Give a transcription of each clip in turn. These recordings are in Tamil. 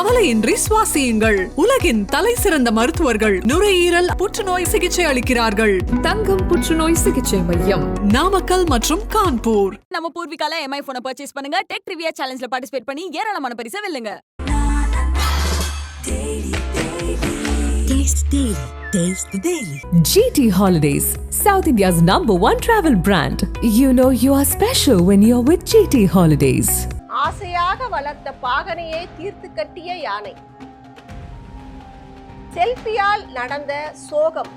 கவலையின்றி சுவாசியுங்கள் உலகின் தலை சிறந்த மருத்துவர்கள் நுரையீரல் புற்றுநோய் சிகிச்சை அளிக்கிறார்கள் தங்கம் புற்றுநோய் சிகிச்சை மையம் நாமக்கல் மற்றும் கான்பூர் நம்ம பூர்விகால எம்ஐ போனை பர்ச்சேஸ் பண்ணுங்க டெக் ட்ரிவியா சேலஞ்சில் பார்ட்டிசிபேட் பண்ணி ஏராளமான பரிசை வெல்லுங்க Taste Daily. Taste the Daily. GT Holidays, South India's number one travel brand. You know you are special when you're with GT Holidays. ஆசையாக வளர்த்த பாகனையே தீர்த்து கட்டிய யானை. செல்பியால் நடந்த சோகம்.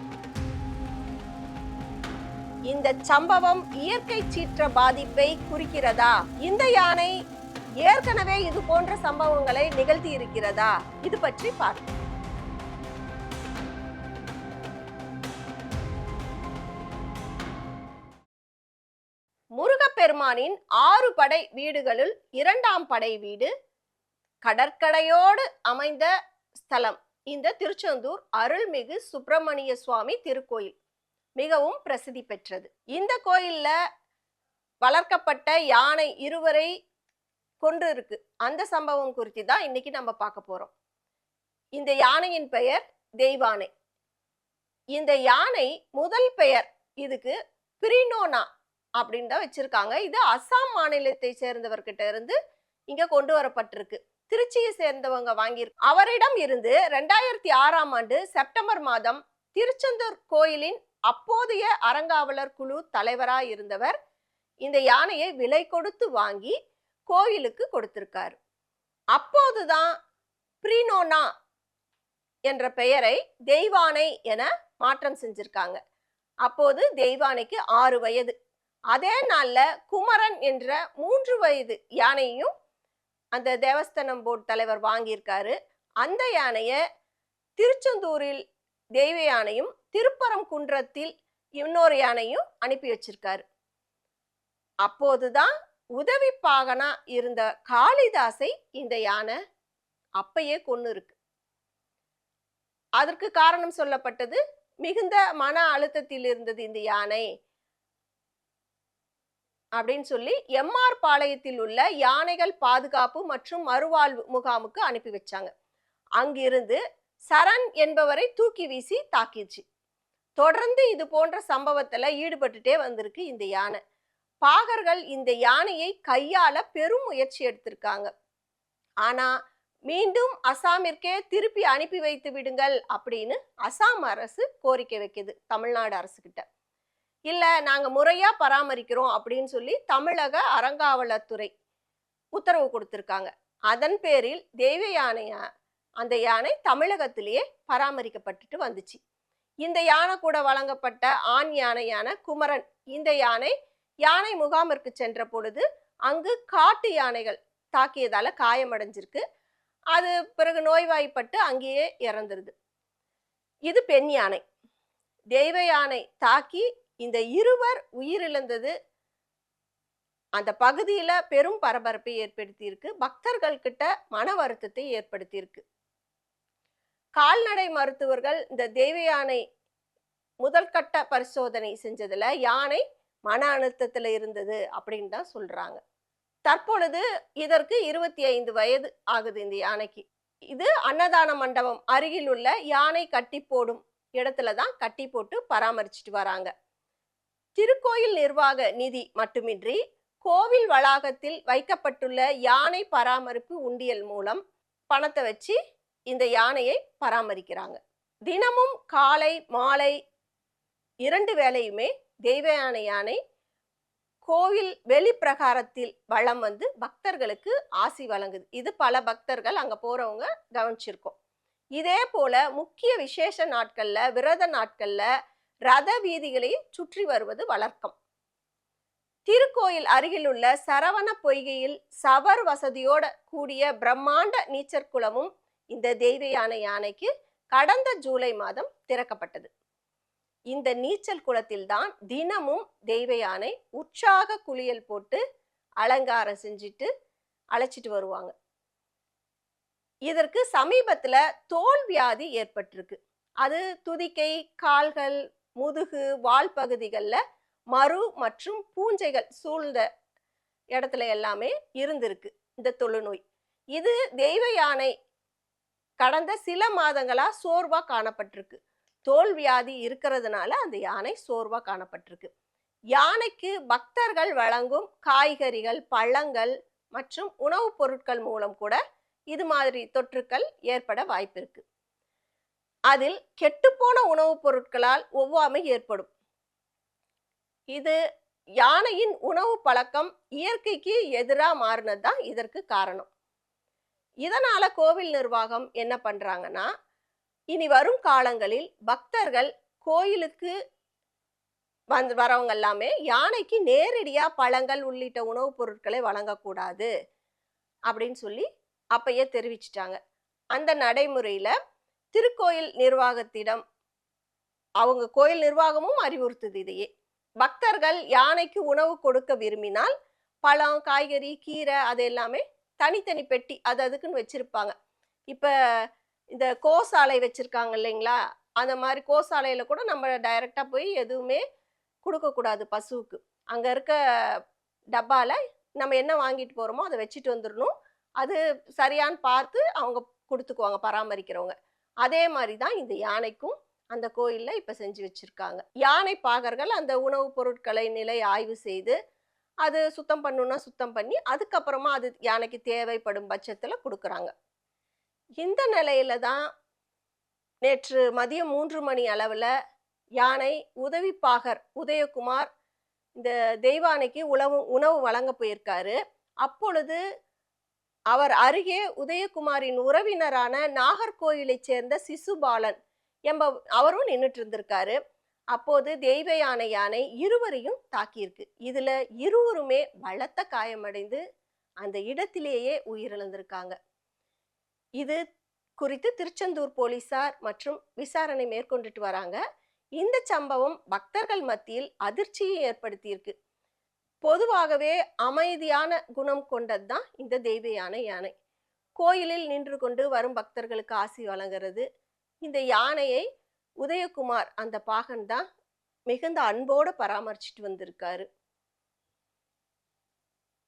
இந்த சம்பவம் இயற்கை சீற்ற பாதிப்பை குறிக்கிறதா? இந்த யானை ஏற்கனவே இது போன்ற சம்பவங்களை நிகழ்த்தி இருக்கிறதா இது பற்றி பார்ப்போம். முருகப்பெருமானின் ஆறு படை வீடுகளுள் இரண்டாம் படை வீடு கடற்கடையோடு அமைந்த ஸ்தலம். இந்த திருச்செந்தூர் அருள்மிகு சுப்பிரமணிய சுவாமி திருக்கோயில் மிகவும் பிரசித்தி பெற்றது. இந்த கோயில்ல வளர்க்கப்பட்ட யானை இருவரை கொன்று இருக்கு அந்த சம்பவம் குறித்து தான் இன்னைக்கு நம்ம பார்க்க போறோம். இந்த யானையின் பெயர் தெய்வானை. இந்த யானை முதல் பெயர் இதுக்கு பிரினோனா. அப்படின்னு தான் வச்சிருக்காங்க. இது அசாம் மாநிலத்தை சேர்ந்தவர்கிட்ட இருந்து இங்க கொண்டு வரப்பட்டிருக்கு. திருச்சியை சேர்ந்தவங்க வாங்கியிருக்கு அவரிடம் இருந்து ரெண்டாயிரத்தி ஆறாம் ஆண்டு செப்டம்பர் மாதம் திருச்செந்தூர் கோயிலின் அப்போதைய அறங்காவலர் குழு தலைவராக இருந்தவர் இந்த யானையை விலை கொடுத்து வாங்கி கோயிலுக்கு கொடுத்திருக்காரு. அப்போதுதான் பிரீனோனா என்ற பெயரை தெய்வானை என மாற்றம் செஞ்சிருக்காங்க. அப்போது தெய்வானைக்கு ஆறு வயது. அதே நாள்ல குமரன் என்ற மூன்று வயது யானையையும் அந்த தேவஸ்தானம் போர்டு தலைவர் வாங்கியிருக்காரு. அந்த யானையை திருச்செந்தூரில் தெய்வ யானையும் திருப்பரங்குன்றத்தில் இன்னொரு யானையும் அனுப்பி வச்சிருக்காரு. அப்போதுதான் உதவி பாகனா இருந்த காளிதாசை இந்த யானை அப்பயே கொன்று இருக்கு. அதற்கு காரணம் சொல்லப்பட்டது மிகுந்த மன அழுத்தத்தில் இருந்தது இந்த யானை. அப்படின்னு சொல்லி எம்ஆர் பாளையத்தில் உள்ள யானைகள் பாதுகாப்பு மற்றும் மறுவாழ்வு முகாமுக்கு அனுப்பி வச்சாங்க. அங்கிருந்து சரண் என்பவரை தூக்கி வீசி தாக்கிடுச்சு. தொடர்ந்து இது போன்ற சம்பவத்தில் ஈடுபட்டுட்டே வந்திருக்கு இந்த யானை. பாகர்கள் இந்த யானையை கையால பெரும் முயற்சி எடுத்திருக்காங்க. ஆனா மீண்டும் அசாமிற்கே திருப்பி அனுப்பி வைத்து விடுங்கள் அப்படின்னு அசாம் அரசு கோரிக்கை வைக்குது தமிழ்நாடு அரசுகிட்ட. இல்லை நாங்கள் முறையாக பராமரிக்கிறோம் அப்படின்னு சொல்லி தமிழக அறங்காவலத்துறை உத்தரவு கொடுத்துருக்காங்க. அதன் பேரில் தெய்வ யானையா அந்த யானை தமிழகத்திலேயே பராமரிக்கப்பட்டுட்டு வந்துச்சு. இந்த யானை கூட வழங்கப்பட்ட ஆண் யானையான குமரன் இந்த யானை யானை முகாமிற்கு சென்ற பொழுது அங்கு காட்டு யானைகள் தாக்கியதால காயமடைஞ்சிருக்கு. அது பிறகு நோய்வாய்ப்பட்டு அங்கேயே இறந்துருது. இது பெண் யானை. தெய்வ யானை தாக்கி இந்த இருவர் உயிரிழந்தது அந்த பகுதியில் பெரும் பரபரப்பை ஏற்படுத்தியிருக்கு. பக்தர்கள் கிட்ட மன வருத்தத்தை ஏற்படுத்தியிருக்கு. கால்நடை மருத்துவர்கள் இந்த தெய்வ யானை முதல் கட்ட பரிசோதனை செஞ்சதில் யானை மன அழுத்தத்தில் இருந்தது அப்படின்னு தான் சொல்கிறாங்க தற்பொழுது இதற்கு இருபத்தி ஐந்து வயது ஆகுது இந்த யானைக்கு. இது அன்னதான மண்டபம் அருகில் உள்ள யானை கட்டி போடும் இடத்துல தான் கட்டி போட்டு பராமரிச்சுட்டு வராங்க. திருக்கோயில் நிர்வாக நிதி மட்டுமின்றி கோவில் வளாகத்தில் வைக்கப்பட்டுள்ள யானை பராமரிப்பு உண்டியல் மூலம் பணத்தை வச்சு இந்த யானையை பராமரிக்கிறாங்க. தினமும் காலை மாலை இரண்டு வேளையுமே தெய்வ யானை யானை கோவில் வெளிப்பிரகாரத்தில் வளம் வந்து பக்தர்களுக்கு ஆசி வழங்குது. இது பல பக்தர்கள் அங்கே போகிறவங்க கவனிச்சிருக்கோம். இதே போல முக்கிய விசேஷ நாட்களில் விரத நாட்களில் ரத வீதிகளை சுற்றி வருவது வழக்கம். திருக்கோயில் அருகிலுள்ள சரவண பொய்கையில் சவர் வசதியோட கூடிய பிரம்மாண்ட நீச்சல் குளமும் இந்த தெய்வ யானை யானைக்கு கடந்த ஜூலை மாதம் திறக்கப்பட்டது. இந்த நீச்சல் குளத்தில் தான் தினமும் தெய்வ யானை உற்சாக குளியல் போட்டு அலங்காரம் செஞ்சுட்டு அழைச்சிட்டு வருவாங்க. இதற்கு சமீபத்துல தோல் வியாதி ஏற்பட்டிருக்கு. அது துதிக்கை கால்கள் முதுகு வால் பகுதிகளில் மறு மற்றும் பூஞ்சைகள் சூழ்ந்த இடத்துல எல்லாமே இருந்திருக்கு இந்த தொழுநோய். இது தெய்வ யானை கடந்த சில மாதங்களா சோர்வா காணப்பட்டிருக்கு. தோல் வியாதி இருக்கிறதுனால அந்த யானை சோர்வா காணப்பட்டிருக்கு. யானைக்கு பக்தர்கள் வழங்கும் காய்கறிகள் பழங்கள் மற்றும் உணவுப் பொருட்கள் மூலம் கூட இது மாதிரி தொற்றுக்கள் ஏற்பட வாய்ப்பிருக்கு. அதில் கெட்டுப்போன உணவுப் பொருட்களால் ஒவ்வாமை ஏற்படும். இது யானையின் உணவு பழக்கம் இயற்கைக்கு எதிராக மாறினது தான் இதற்கு காரணம். இதனால கோவில் நிர்வாகம் என்ன பண்றாங்கன்னா இனி வரும் காலங்களில் பக்தர்கள் கோயிலுக்கு வந்து வரவங்க எல்லாமே யானைக்கு நேரடியாக பழங்கள் உள்ளிட்ட உணவுப் பொருட்களை வழங்கக்கூடாது அப்படின்னு சொல்லி அப்பயே தெரிவிச்சிட்டாங்க. அந்த நடைமுறையில் திருக்கோயில் நிர்வாகத்திடம் அவங்க கோயில் நிர்வாகமும் அறிவுறுத்துது இதையே. பக்தர்கள் யானைக்கு உணவு கொடுக்க விரும்பினால் பழம் காய்கறி கீரை அது எல்லாமே தனித்தனி பெட்டி அது அதுக்குன்னு வச்சிருப்பாங்க. இப்போ இந்த கோசாலை வச்சிருக்காங்க இல்லைங்களா? அந்த மாதிரி கோசாலையில் கூட நம்ம டைரெக்டாக போய் எதுவுமே கொடுக்கக்கூடாது பசுவுக்கு. அங்கே இருக்க டப்பாவில் நம்ம என்ன வாங்கிட்டு போகிறோமோ அதை வச்சுட்டு வந்துடணும் அது சரியான்னு பார்த்து அவங்க கொடுத்துக்குவாங்க பராமரிக்கிறவங்க. அதே மாதிரி தான் இந்த யானைக்கும் அந்த கோயிலில் இப்போ செஞ்சு வச்சுருக்காங்க. யானை பாகர்கள் அந்த உணவுப் பொருட்களை நிலை ஆய்வு செய்து அது சுத்தம் பண்ணுன்னா சுத்தம் பண்ணி அதுக்கப்புறமா அது யானைக்கு தேவைப்படும் பட்சத்தில் கொடுக்குறாங்க. இந்த நிலையில தான் நேற்று மதியம் மூன்று மணி அளவில் யானை உதவி பாகர் உதயகுமார் இந்த தெய்வானைக்கு உணவு உணவு வழங்க போயிருக்காரு. அப்பொழுது அவர் அருகே உதயகுமாரின் உறவினரான நாகர்கோயிலைச் சேர்ந்த சிசுபாலன் என்ப அவரும் நின்றுட்டு இருந்திருக்காரு அப்போது தெய்வ யானை யானை இருவரையும் தாக்கியிருக்கு. இதுல இருவருமே பலத்த காயமடைந்து அந்த இடத்திலேயே உயிரிழந்திருக்காங்க. இது குறித்து திருச்செந்தூர் போலீசார் மற்றும் விசாரணை மேற்கொண்டுட்டு வராங்க. இந்த சம்பவம் பக்தர்கள் மத்தியில் அதிர்ச்சியை ஏற்படுத்தியிருக்கு. பொதுவாகவே அமைதியான குணம் கொண்டது தான் இந்த தெய்வ யானை யானை. கோயிலில் நின்று கொண்டு வரும் பக்தர்களுக்கு ஆசி வழங்குறது. இந்த யானையை உதயகுமார் அந்த பாகன் தான் மிகுந்த அன்போடு பராமரிச்சுட்டு வந்திருக்காரு.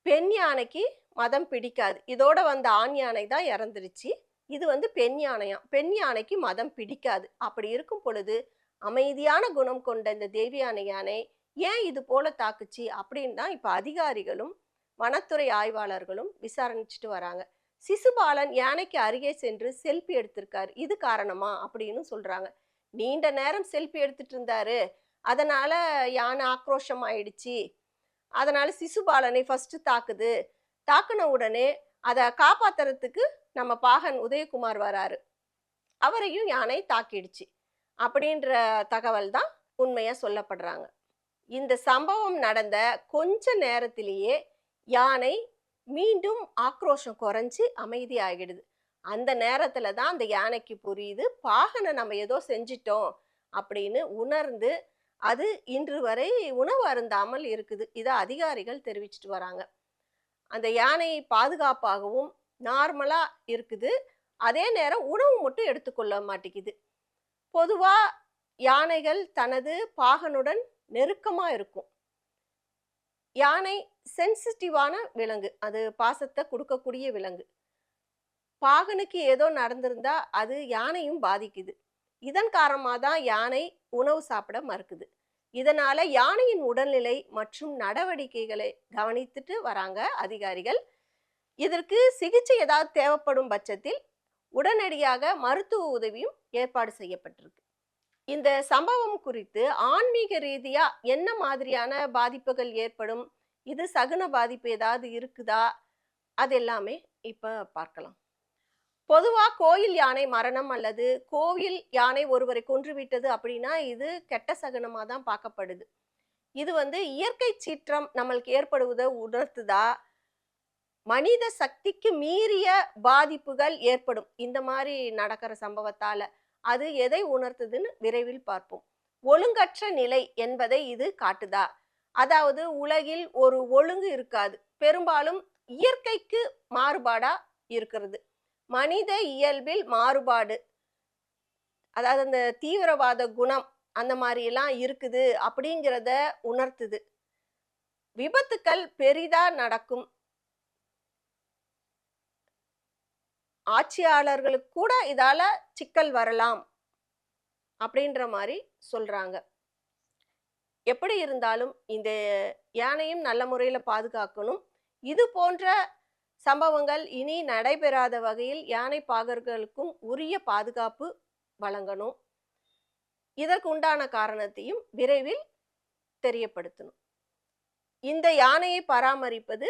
பெண் யானைக்கு மதம் பிடிக்காது. இதோட வந்த ஆண் யானை தான் இறந்துருச்சு. இது வந்து பெண் யானையா பெண் யானைக்கு மதம் பிடிக்காது. அப்படி இருக்கும் பொழுது அமைதியான குணம் கொண்ட இந்த தேவி யானை யானை ஏன் இது போல தாக்குச்சு? அப்படின்னு தான் இப்போ அதிகாரிகளும் வனத்துறை ஆய்வாளர்களும் விசாரணிச்சுட்டு வராங்க. சிசுபாலன் யானைக்கு அருகே சென்று செல்ஃபி எடுத்திருக்காரு. இது காரணமா? அப்படின்னு சொல்றாங்க. நீண்ட நேரம் செல்ஃபி எடுத்துட்டு இருந்தாரு. அதனால யானை ஆக்ரோஷம் ஆயிடுச்சு. அதனால சிசுபாலனை ஃபர்ஸ்ட் தாக்குது. தாக்குன உடனே அதை காப்பாத்துறதுக்கு நம்ம பாகன் உதயகுமார் வராரு. அவரையும் யானை தாக்கிடுச்சு. அப்படின்ற தகவல் தான் உண்மையா சொல்லப்படுறாங்க. இந்த சம்பவம் நடந்த கொஞ்ச நேரத்திலேயே யானை மீண்டும் ஆக்ரோஷம் குறைஞ்சி அமைதியாகிடுது. அந்த நேரத்தில் தான் அந்த யானைக்கு புரியுது பாகனை நம்ம ஏதோ செஞ்சிட்டோம் அப்படின்னு உணர்ந்து அது இன்று வரை உணவு அருந்தாமல் இருக்குது. இதை அதிகாரிகள் தெரிவிச்சிட்டு வராங்க. அந்த யானை பாதுகாப்பாகவும் நார்மலாக இருக்குது. அதே நேரம் உணவு மட்டும் எடுத்துக்கொள்ள மாட்டேங்குது. பொதுவாக யானைகள் தனது பாகனுடன் நெருக்கமாக இருக்கும். யானை சென்சிட்டிவான விலங்கு. அது பாசத்தை கொடுக்கக்கூடிய விலங்கு. பாகனுக்கு ஏதோ நடந்திருந்தா அது யானையும் பாதிக்குது. இதன் காரணமாக தான் யானை உணவு சாப்பிட மறுக்குது. இதனால யானையின் உடல்நிலை மற்றும் நடவடிக்கைகளை கவனித்துட்டு வராங்க அதிகாரிகள். இதற்கு சிகிச்சை ஏதாவது தேவைப்படும் பட்சத்தில் உடனடியாக மருத்துவ உதவியும் ஏற்பாடு செய்யப்பட்டிருக்கு. இந்த சம்பவம் குறித்து ஆன்மீக ரீதியா என்ன மாதிரியான பாதிப்புகள் ஏற்படும்? இது சகுன பாதிப்பு ஏதாவது இருக்குதா? அது எல்லாமே இப்ப பார்க்கலாம். பொதுவா கோயில் யானை மரணம் அல்லது கோயில் யானை ஒருவரை கொன்றுவிட்டது அப்படின்னா இது கெட்ட சகுனமா தான் பார்க்கப்படுது. இது வந்து இயற்கை சீற்றம் நம்மளுக்கு ஏற்படுவதை உணர்த்துதா? மனித சக்திக்கு மீறிய பாதிப்புகள் ஏற்படும். இந்த மாதிரி நடக்கிற சம்பவத்தால. அது எதை உணர்த்துதுன்னு விரைவில் பார்ப்போம். ஒழுங்கற்ற நிலை என்பதை இது காட்டுதா? அதாவது உலகில் ஒரு ஒழுங்கு இருக்காது. பெரும்பாலும் இயற்கைக்கு மாறுபாடா இருக்கிறது. மனித இயல்பில் மாறுபாடு அதாவது அந்த தீவிரவாத குணம் அந்த மாதிரி எல்லாம் இருக்குது அப்படிங்கிறத உணர்த்துது. விபத்துக்கள் பெரிதா நடக்கும். ஆட்சியாளர்களுக்கு கூட இதால் சிக்கல் வரலாம் அப்படின்ற மாதிரி சொல்கிறாங்க எப்படி இருந்தாலும் இந்த யானையும் நல்ல முறையில் பாதுகாக்கணும். இது போன்ற சம்பவங்கள் இனி நடைபெறாத வகையில் யானை பாகர்களுக்கும் உரிய பாதுகாப்பு வழங்கணும். இதற்கு உண்டான காரணத்தையும் விரைவில் தெரியப்படுத்தணும். இந்த யானையை பராமரிப்பது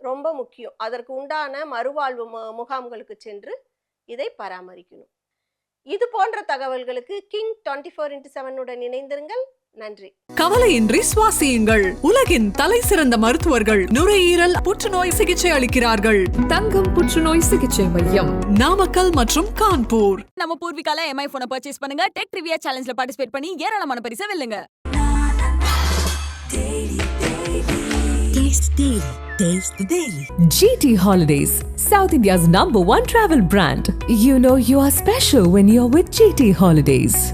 ரொம்ப முக்கியம். அதற்கு உண்டான மறுவாழ்வு மு- முகாம்களுக்கு சென்று இதை பராமரிக்கணும். இது போன்ற தகவல்களுக்கு கிங் டுவெண்ட்டி ஃபோர் இன்ட்டு செவனுடன் இணைந்திருங்கள். நன்றி. கவலையின்றி சுவாசியுங்கள். உலகின் தலை சிறந்த மருத்துவர்கள் நுரையீரல் புற்றுநோய் சிகிச்சை அளிக்கிறார்கள். தங்கம் புற்றுநோய் சிகிச்சை மையம் நாமக்கல் மற்றும் கான்பூர். நம்ம பூர்விகால எம்ஐ போனை பர்ச்சேஸ் பண்ணுங்க. டெக் ரிவியா சேலஞ்சில் பார்ட்டிசிபேட் பண்ணி ஏராளமான பரிசை வெல்லுங்க. Taste Daily. Taste the Daily. GT Holidays, South India's number one travel brand. You know you are special when you're with GT Holidays.